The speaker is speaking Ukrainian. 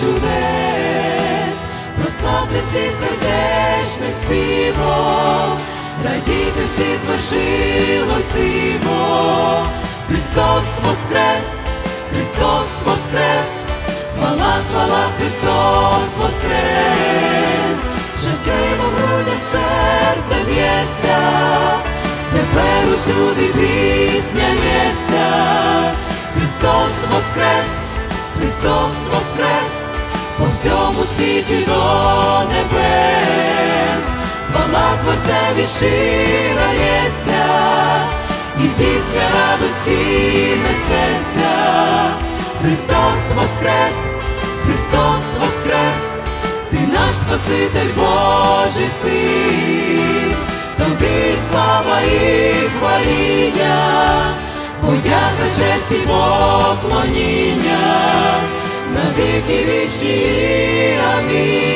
чудес, прославте всі сердечним співом, радійте всі звершилось диво, Христос воскрес, Христос воскрес, хвала, хвала, Христос воскрес, щасливо в грудях серце б'ється, тепер усюди пісня лється, Христос воскрес, Христос воскрес, по всьому світі до небес, хвала Творцеві щира лється, і пісня радості несеться, Христос воскрес, Христос воскрес, ти наш Спаситель Божий син, тобі слава і хваління, подяка, честь і поклоніння, вічні, амінь.